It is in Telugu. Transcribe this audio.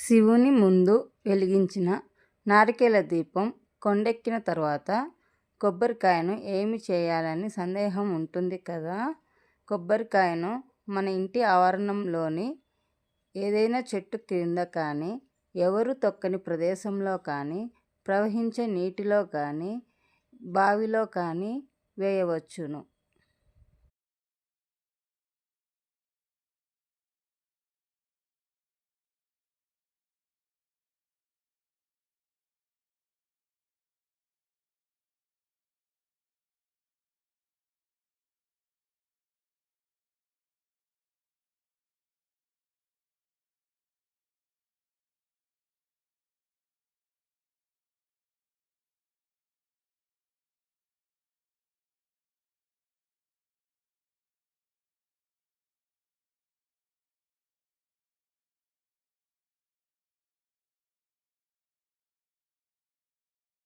శివుని ముందు వెలిగించిన నారికేల దీపం కొండెక్కిన తర్వాత కొబ్బరికాయను ఏమి చేయాలని సందేహం ఉంటుంది కదా? కొబ్బరికాయను మన ఇంటి ఆవరణంలోని ఏదైనా చెట్టు క్రింద కానీ ఎవరు తొక్కని ప్రదేశంలో కానీ ప్రవహించే నీటిలో కానీ బావిలో కానీ వేయవచ్చును.